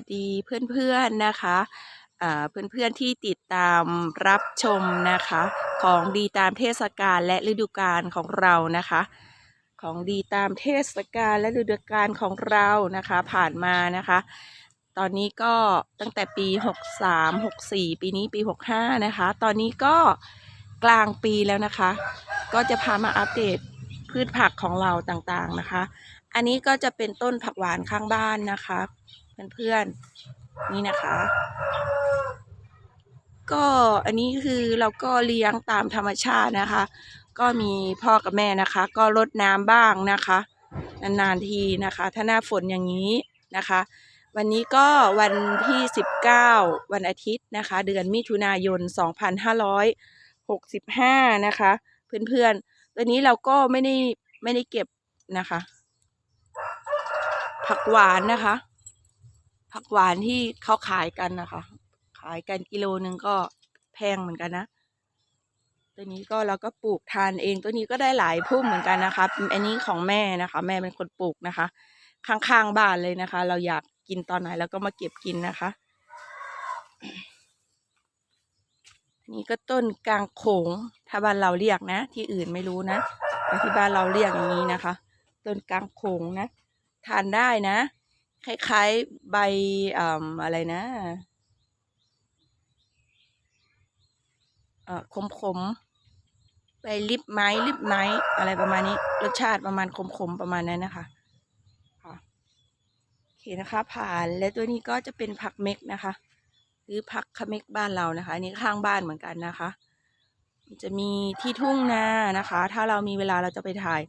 สดีเพื่อนๆนะคะอ่าเพื่อนๆที่ติดตามรับชมนะคะ ของดีตามเทศกาลและฤดูกาลของเรานะคะ ของดีตามเทศกาลและฤดูกาลของเรานะคะ ผ่านมานะคะ ตอนนี้ก็ตั้งแต่ปี 63 64 ปีนี้ปี 65 นะคะ ตอนนี้ก็กลางปีแล้วนะคะ ก็จะพามาอัปเดตพืชผักของเราต่างๆนะคะ อันนี้ก็จะเป็นต้นผักหวานข้างบ้านนะคะ เพื่อนๆนี่นะคะ ก็อันนี้คือเราก็เลี้ยงตามธรรมชาตินะคะ ก็มีพ่อกับแม่นะคะ ก็รดน้ำบ้างนะคะ นานๆทีนะคะ ถ้าหน้าฝนอย่างนี้นะคะ วันนี้ก็วันที่ 19 วันอาทิตย์นะคะ เดือนมิถุนายน 2565 นะคะ เพื่อนๆตัวนี้เราก็ไม่ได้ไม่ได้เก็บนะคะ ผักหวานนะคะ ผักหวานที่เขาขายกันนะคะ ขายกันกิโลหนึ่งก็แพงเหมือนกันนะ ตัวนี้ก็เราก็ปลูกทานเอง ตัวนี้ก็ได้หลายพุ่มเหมือนกันนะคะ อันนี้ของแม่นะคะ แม่เป็นคนปลูกนะคะ ข้างๆบ้านเลยนะคะ เราอยากกินตอนไหนเราก็มาเก็บกินนะคะ อันนี้ก็ต้นกลางโขง ถ้าบ้านเราเรียกนะ ที่อื่นไม่รู้นะแต่ที่บ้านเราเรียกอย่างนี้นะคะ ต้นกลางโขงนะ ทานได้นะ คล้ายๆใบอ่าอะไรนะอ่อขมๆใบลิบไม้ลิบไม้อะไรประมาณนี้ รสชาติประมาณขมๆประมาณนั้นนะคะโอเคนะคะ ผ่านและตัวนี้ก็จะเป็นผักเม็กนะคะ หรือผักขเม็กบ้านเรานะคะนนี้ข้างบ้านเหมือนกันนะคะจะมีที่ทุ่งนานะคะ ถ้าเรามีเวลาเราจะไปถ่าย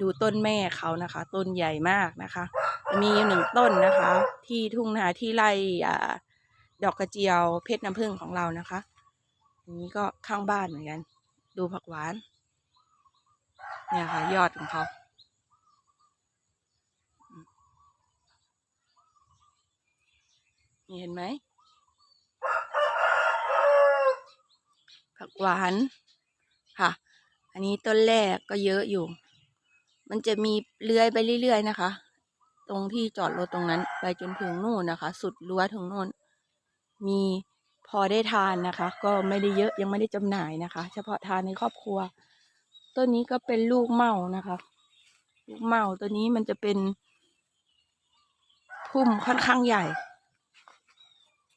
ดูต้นแม่เขานะคะ ต้นใหญ่มากนะคะ มีอยู่หนึ่งต้นนะคะ ที่ทุ่งนาที่ไร่ดอกกระเจียวเพชรน้ำผึ้งของเรานะคะ อันนี้ก็ข้างบ้านเหมือนกัน ดูผักหวาน เนี่ยค่ะ ยอดของเขานี่เห็นไหมผักหวานค่ะ อันนี้ต้นแรกก็เยอะอยู่ มันจะมีเลื้อยไปเรื่อยๆนะคะ ตรงที่จอดรถตรงนั้น ไปจนถึงนู่นนะคะ สุดรั้วถึงนู่น มีพอได้ทานนะคะ ก็ไม่ได้เยอะยังไม่ได้จำหน่ายนะคะ เฉพาะทานในครอบครัว ต้นนี้ก็เป็นลูกเมานะคะ ลูกเมาตัวนี้มันจะเป็นพุ่มค่อนข้างใหญ่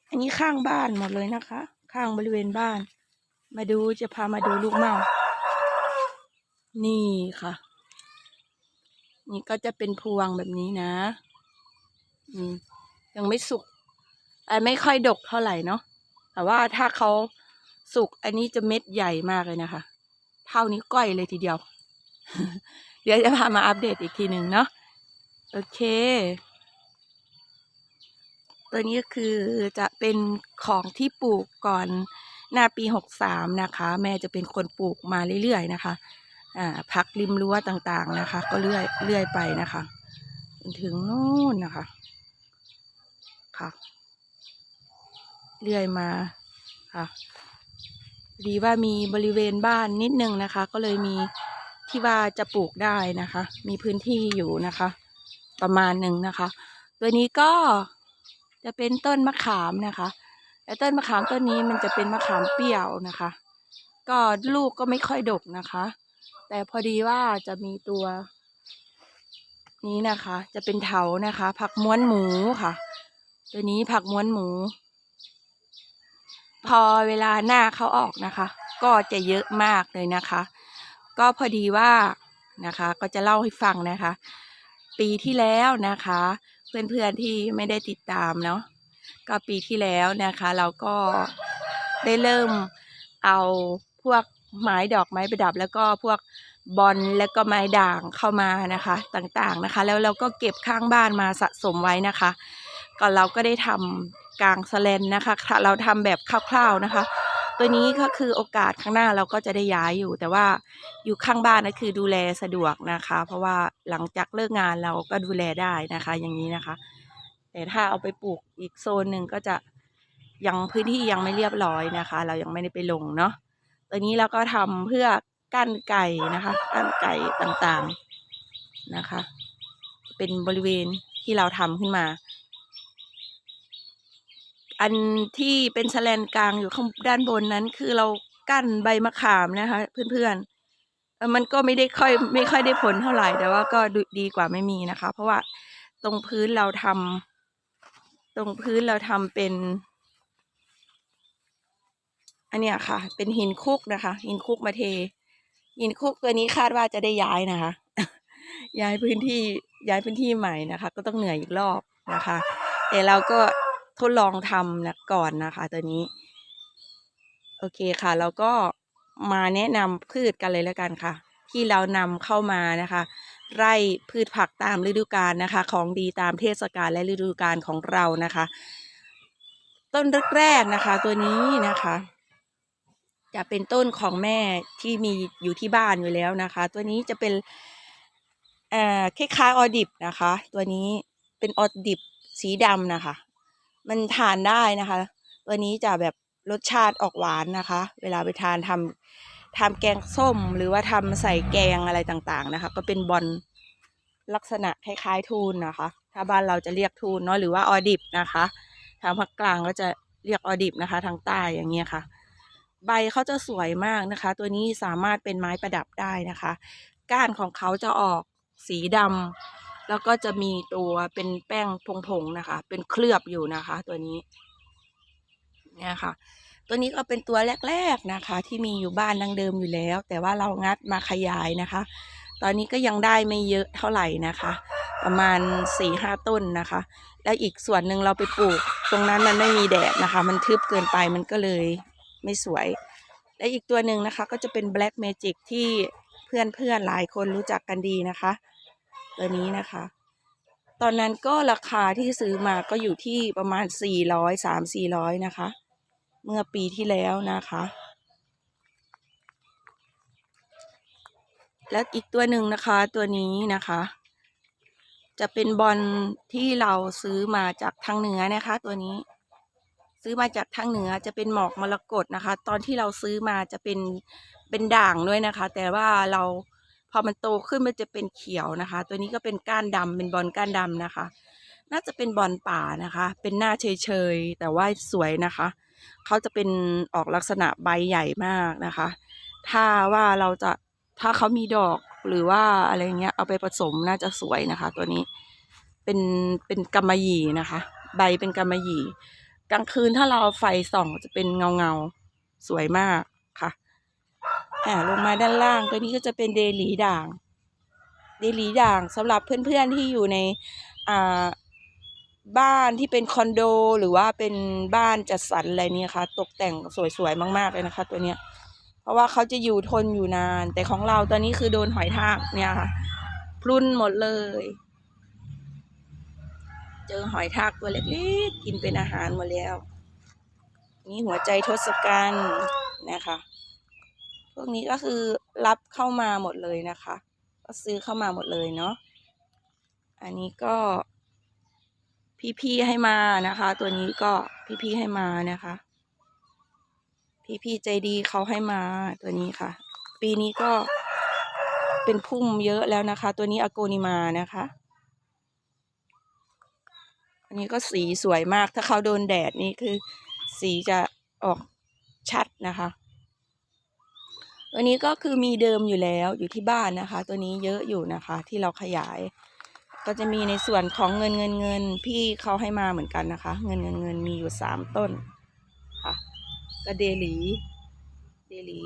อันนี้ข้างบ้านหมดเลยนะคะ ข้างบริเวณบ้าน มาดูจะพามาดูลูกเมา นี่ค่ะ นี่ก็จะเป็นพวงแบบนี้นะยังไม่สุกไม่ค่อยดกเท่าไหร่เนาะแต่ว่าถ้าเขาสุกอันนี้จะเม็ดใหญ่มากเลยนะคะ เท่านี้ก้อยเลยทีเดียว เดี๋ยวจะพามาอัปเดตอีกทีหนึ่งเนาะโอเค ตัวนี้คือจะเป็นของที่ปลูกก่อนหน้าปีหกสามนะคะ แม่จะเป็นคนปลูกมาเรื่อยๆนะคะ พักริมรั้วต่างๆนะคะ ก็เลื่อยเลื่อยไปนะคะจนถึงนู่นนะคะค่ะเลื่อยมาค่ะดีว่ามีบริเวณบ้านนิดนึงนะคะ ก็เลยมีที่ว่าจะปลูกได้นะคะ มีพื้นที่อยู่นะคะ ประมาณหนึ่งนะคะ ตัวนี้ก็จะเป็นต้นมะขามนะคะและต้นมะขามต้นนี้มันจะเป็นมะขามเปรี้ยวนะคะ ก็ลูกก็ไม่ค่อยดกนะคะ แต่พอดีว่าจะมีตัว นี้นะคะ จะเป็นเถานะคะ ผักม้วนหมูค่ะ ตัวนี้ผักม้วนหมู พอเวลาหน้าเขาออกนะคะ ก็จะเยอะมากเลยนะคะ ก็พอดีว่านะคะ ก็จะเล่าให้ฟังนะคะ ปีที่แล้วนะคะ เพื่อนๆที่ไม่ได้ติดตามเนาะก็ปีที่แล้วนะคะ เราก็ได้เริ่มเอาพวก ไม้ดอกไม้ประดับ แล้วก็พวกบอลแล้วก็ไม้ด่างเข้ามานะคะต่างๆนะคะ แล้วเราก็เก็บข้างบ้านมาสะสมไว้นะคะ ก็เราก็ได้ทำกลางสแลนนะคะ เราทำแบบคร่าวๆนะคะ ตัวนี้ก็คือโอกาสข้างหน้าเราก็จะได้ย้ายอยู่ แต่ว่าอยู่ข้างบ้านนะคือดูแลสะดวกนะคะ เพราะว่าหลังจากเลิกงานเราก็ดูแลได้นะคะ อย่างนี้นะคะ แต่ถ้าเอาไปปลูกอีกโซนหนึ่งก็จะยังพื้นที่ยังไม่เรียบร้อยนะคะ เรายังไม่ได้ไปลงเนาะ ตัวนี้เราก็ทำเพื่อกั้นไก่นะคะ กั้นไก่ต่างๆนะคะ เป็นบริเวณที่เราทำขึ้นมา อันที่เป็นแฉลนกลางอยู่ข้างด้านบนนั้น คือเรากั้นใบมะขามนะคะ เพื่อนๆมันก็ไม่ได้ค่อยไม่ค่อยได้ผลเท่าไหร่แต่ว่าก็ดดีกว่าไม่มีนะคะ เพราะว่าตรงพื้นเราทำตรงพื้นเราทำเป็น อันเนี้ยค่ะ เป็นหินคุกนะคะ หินคุกมาเท หินคุกตัวนี้คาดว่าจะได้ย้ายนะคะ ย้ายพื้นที่ย้ายพื้นที่ใหม่นะคะ ก็ต้องเหนื่อยอีกรอบนะคะ แต่เราก็ทดลองทำนะก่อนนะคะ ตัวนี้ โอเคค่ะแล้วก็มาแนะนำพืชกันเลยแล้วกันค่ะ ที่เรานำเข้ามานะคะ ไร่พืชผักตามฤดูกาลนะคะ ของดีตามเทศกาลและฤดูกาลของเรานะคะ ต้นแรกๆนะคะ ตัวนี้นะคะ จะเป็นต้นของแม่ที่มีอยู่ที่บ้านอยู่แล้วนะคะ ตัวนี้จะเป็นเอ่อคล้ายๆออดิบนะคะ ตัวนี้เป็นออดิบสีดำนะคะ มันทานได้นะคะ ตัวนี้จะแบบรสชาติออกหวานนะคะ เวลาไปทานทำทำแกงส้มหรือว่าทำใส่แกงอะไรต่างๆนะคะ ก็เป็นบอลลักษณะคล้ายๆทูนนะคะ ถ้าบ้านเราจะเรียกทูนเนาะหรือว่าออดิบนะคะ ทางภาคกลางก็จะเรียกออดิบนะคะ ทางใต้อย่างเงี้ยค่ะ ใบเขาจะสวยมากนะคะ ตัวนี้สามารถเป็นไม้ประดับได้นะคะ ก้านของเขาจะออกสีดำแล้วก็จะมีตัวเป็นแป้งผงๆนะคะ เป็นเคลือบอยู่นะคะ ตัวนี้เนี่ยค่ะ ตัวนี้ก็เป็นตัวแรก ๆนะคะ ที่มีอยู่บ้านดังเดิมอยู่แล้ว แต่ว่าเรางัดมาขยายนะคะ ตอนนี้ก็ยังได้ไม่เยอะเท่าไหร่นะคะ ประมาณสี่ห้าต้นนะคะ แล้วอีกส่วนหนึ่งเราไปปลูก ตรงนั้นมันไม่มีแดดนะคะ มันทึบเกินไปมันก็เลย ไม่สวย และอีกตัวหนึ่งนะคะก็จะเป็น Black Magic ที่เพื่อนๆหลายคนรู้จักกันดีนะคะ ตัวนี้นะคะ ตอนนั้นก็ราคาที่ซื้อมาก็อยู่ที่ประมาณสี่ร้อยสามสี่ร้อยนะคะ เมื่อปีที่แล้วนะคะ และอีกตัวหนึ่งนะคะตัวนี้นะคะจะเป็นบอลที่เราซื้อมาจากทางเหนือนะคะตัวนี้ ซื้อมาจากทางเหนือจะเป็นหมอกมรกตนะคะ ตอนที่เราซื้อมาจะเป็นเป็นด่างด้วยนะคะ แต่ว่าเราพอมันโตขึ้นมันจะเป็นเขียวนะคะ ตัวนี้ก็เป็นก้านดำเป็นบอลก้านดำนะคะ น่าจะเป็นบอลป่านะคะ เป็นหน้าเฉยๆแต่ว่าสวยนะคะเขาจะเป็นออกลักษณะใบใหญ่มากนะคะ ถ้าว่าเราจะถ้าเขามีดอกหรือว่าอะไรเงี้ยเอาไปผสมน่าจะสวยนะคะ ตัวนี้เป็นเป็นกำมะหยี่นะคะ ใบเป็นกำมะหยี่ กลางคืนถ้าเราไฟส่องจะเป็นเงาเงาสวยมากค่ะอ่าลงมาด้านล่างตัวนี้ก็จะเป็นเดลีด่าง เดลีด่างสำหรับเพื่อนๆที่อยู่ในอ่าบ้านที่เป็นคอนโดหรือว่าเป็นบ้านจัดสรรอะไรเนี่ยค่ะ ตกแต่งสวยๆมาก ๆ เลยนะคะ ตัวเนี้ย เพราะว่าเขาจะอยู่ทนอยู่นาน แต่ของเราตอนนี้คือโดนหอยทากเนี่ยค่ะ พรุนหมดเลย เจอหอยทากตัวเล็กๆ กินเป็นอาหารหมดแล้ว นี่หัวใจทศกัณฐ์นะคะ พวกนี้ก็คือรับเข้ามาหมดเลยนะคะ ก็ซื้อเข้ามาหมดเลยเนาะ อันนี้ก็พี่ๆให้มานะคะ ตัวนี้ก็พี่ๆให้มานะคะ พี่ๆใจดีเขาให้มาตัวนี้ค่ะ ปีนี้ก็เป็นพุ่มเยอะแล้วนะคะ ตัวนี้อโกนิมานะคะ อันนี้ก็สีสวยมาก ถ้าเขาโดนแดดนี่คือ สีจะออกชัดนะคะตัวนี้ก็คือมีเดิมอยู่แล้วอยู่ที่บ้านนะคะ ตัวนี้เยอะอยู่นะคะ ที่เราขยาย ก็จะมีในส่วนของเงินเงินเงินพี่เขาให้มาเหมือนกันนะคะ เงินเงินเงินมีอยู่สามต้นค่ะก็เดลีเดลี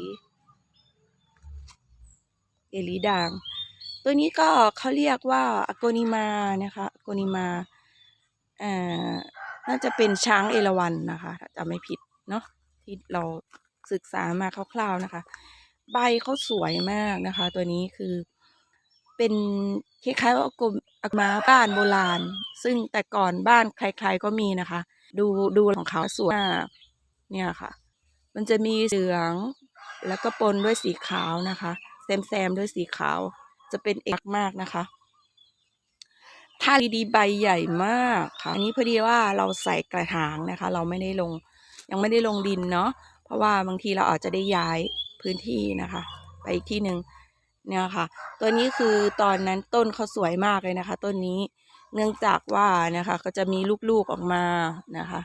เดลีด่าง ตัวนี้ก็เขาเรียกว่าอโกนิมานะคะอโกนิมา น่าจะเป็นช้างเอราวัณนะคะถ้าจำไม่ผิดเนาะที่เราศึกษามาคร่าวๆนะคะ ใบเขาสวยมากนะคะ ตัวนี้คือเป็นคล้ายๆว่าอโกอักมาบ้านโบราณ ซึ่งแต่ก่อนบ้านใครๆก็มีนะคะ ดูดูของเขาสวยเนี่ยค่ะ มันจะมีเหลืองแล้วก็ปนด้วยสีขาวนะคะแซมๆด้วยสีขาวจะเป็นเอกมากนะคะ ถ้าดีๆใบใหญ่มากค่ะอันนี้พอดีว่าเราใส่กระถางนะคะ เราไม่ได้ลงยังไม่ได้ลงดินเนาะเพราะว่าบางทีเราอาจจะได้ย้ายพื้นที่นะคะ ไปอีกที่หนึ่งเนี่ยค่ะ ตัวนี้คือตอนนั้นต้นเขาสวยมากเลยนะคะ ต้นนี้เนื่องจากว่านะคะ ก็จะมีลูกๆออกมานะคะ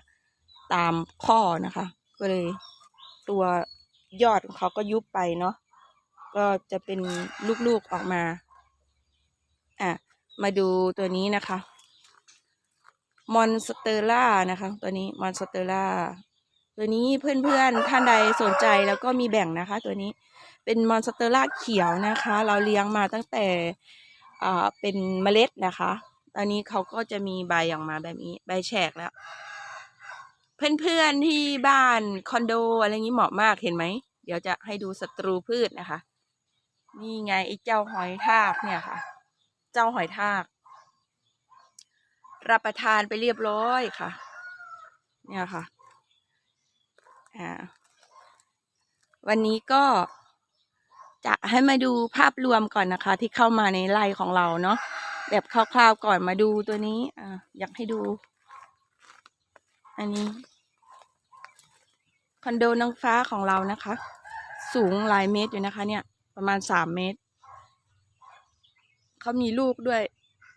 ตามข้อนะคะ ก็เลยตัวยอดของเขาก็ยุบไปเนาะก็จะเป็นลูกๆออกมาอะ มาดูตัวนี้นะคะมอนสเตอร่านะคะ ตัวนี้มอนสเตอร่าตัวนี้เพื่อนๆท่านใดสนใจแล้วก็มีแบ่งนะคะ ตัวนี้เป็นมอนสเตอร่าเขียวนะคะ เราเลี้ยงมาตั้งแต่อ่าเป็นเมล็ดนะคะตอนนี้เขาก็จะมีใบออกมาแบบนี้ใบแฉกแล้ว เพื่อนๆที่บ้านคอนโดอะไรอย่างนี้เหมาะมากเห็นไหม เดี๋ยวจะให้ดูศัตรูพืชนะคะ นี่ไงไอ้เจ้าหอยทากเนี่ยค่ะ เจ้าหอยทาก รับประทานไปเรียบร้อยค่ะ เนี่ยค่ะ อ่า วันนี้ก็จะให้มาดูภาพรวมก่อนนะคะ ที่เข้ามาในไร่ของเราเนาะแบบคร่าวๆก่อนมาดูตัวนี้ อ่า อยากให้ดู อันนี้คอนโดนางฟ้าของเรานะคะ สูงหลายเมตรอยู่นะคะ เนี่ย ประมาณสามเมตร เขามีลูกด้วย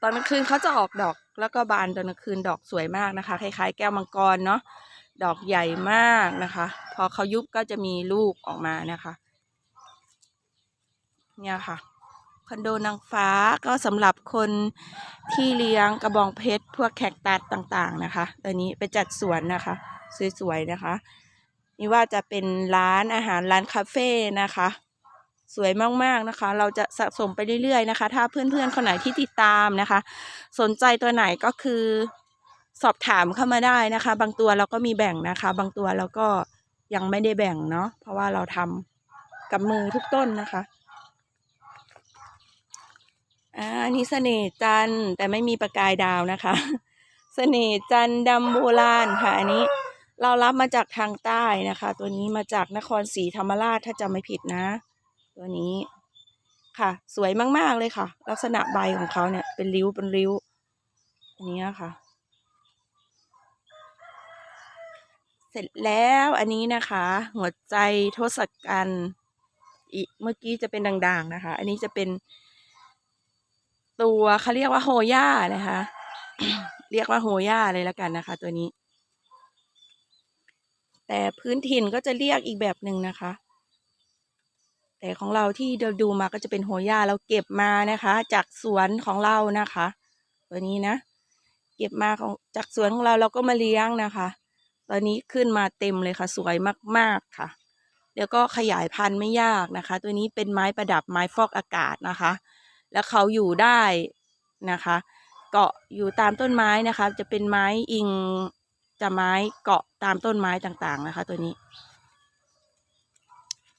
ตอนกลางคืนเขาจะออกดอก แล้วก็บานตอนกลางคืนดอกสวยมากนะคะ คล้ายๆ แก้วมังกรเนาะ ดอกใหญ่มากนะคะ พอเขายุบก็จะมีลูกออกมานะคะ เนี่ยค่ะคอนโดนางฟ้าก็สำหรับคนที่เลี้ยงกระบองเพชร พวกแคคตัสต่างๆนะคะตัวนี้ไปจัดสวนนะคะ สวยๆนะคะ นี่ว่าจะเป็นร้านอาหารร้านคาเฟ่นะคะ สวยมากๆนะคะ เราจะสะสมไปเรื่อยๆนะคะ ถ้าเพื่อนๆคนไหนที่ติดตามนะคะ สนใจตัวไหนก็คือสอบถามเข้ามาได้นะคะ บางตัวเราก็มีแบ่งนะคะ บางตัวเราก็ยังไม่ได้แบ่งเนาะเพราะว่าเราทำกับมือทุกต้นนะคะอ่าอันนี้เสน่ห์จันแต่ไม่มีประกายดาวนะคะ เสน่ห์จันดำโบราณค่ะ อันนี้เรารับมาจากทางใต้นะคะ ตัวนี้มาจากนครศรีธรรมราชถ้าจำไม่ผิดนะ ตัวนี้ค่ะ สวยมาก ๆ เลยค่ะ ลักษณะใบของเขาเนี่ย เป็นริ้วเป็นริ้วอันนี้ค่ะ เสร็จแล้วอันนี้นะคะ หัวใจทศกัณฐ์อีเมื่อกี้จะเป็นด่างๆนะคะ อันนี้จะเป็น ตัวเขาเรียกว่าโฮย่านะคะ เรียกว่าโฮย่าเลยละกันนะคะ ตัวนี้ แต่พื้นถิ่นก็จะเรียกอีกแบบหนึ่งนะคะ แต่ของเราที่เราดูมาก็จะเป็นโฮย่าเราเก็บมานะคะ จากสวนของเรานะคะ ตัวนี้นะ เก็บมาของจากสวนของเราเราก็มาเลี้ยงนะคะ ตอนนี้ขึ้นมาเต็มเลยค่ะ สวยมากๆค่ะ แล้วก็ขยายพันธุ์ไม่ยากนะคะ ตัวนี้เป็นไม้ประดับไม้ฟอกอากาศนะคะ แล้วเขาอยู่ได้นะคะ เกาะอยู่ตามต้นไม้นะคะ จะเป็นไม้อิงจะไม้เกาะตามต้นไม้ต่างๆนะคะ ตัวนี้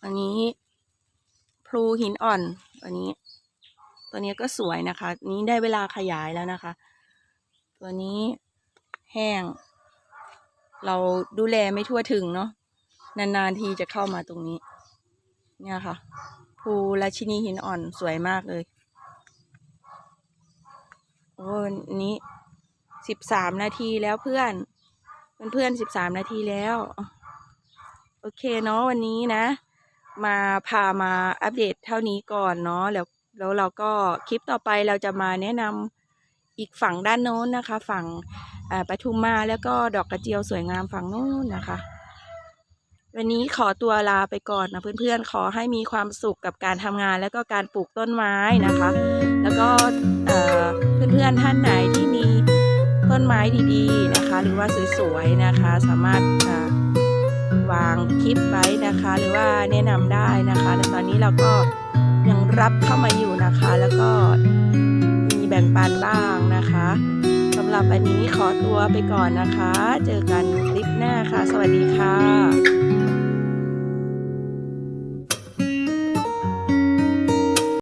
อันนี้ พลูหินอ่อนตัวนี้ ตัวนี้ก็สวยนะคะ นี้ได้เวลาขยายแล้วนะคะ ตัวนี้แห้ง เราดูแลไม่ทั่วถึงเนาะนานๆทีจะเข้ามาตรงนี้ เนี่ยค่ะภูราชินีหินอ่อนสวยมากเลยโอ้วันนี้สิบสามนาทีแล้วเพื่อนเพื่อนสิบสามนาทีแล้ว โอเคเนาะวันนี้นะ มาพามาอัปเดตเท่านี้ก่อนเนาะแล้วแล้วเราก็คลิปต่อไปเราจะมาแนะนำอีกฝั่งด้านโน้นนะคะ ฝั่งอ่าปทุมมาแล้วก็ดอกกระเจียวสวยงามฝั่งโน้นนะคะ วันนี้ขอตัวลาไปก่อนนะเพื่อนๆ ขอให้มีความสุขกับการทำงาน แล้วก็การปลูกต้นไม้นะคะ แล้วก็เพื่อนๆท่านไหนที่มีต้นไม้ดีๆนะคะ หรือว่าสวยๆนะคะ สามารถ วางคลิปไว้นะคะ หรือว่าแนะนำได้นะคะแต่ตอนนี้เราก็ยังรับเข้ามาอยู่นะคะ แล้วก็มีแบ่งปันบ้างนะคะสำหรับวันนี้ขอตัวไปก่อนนะคะ เจอกันคลิปหน้าค่ะ สวัสดีค่ะ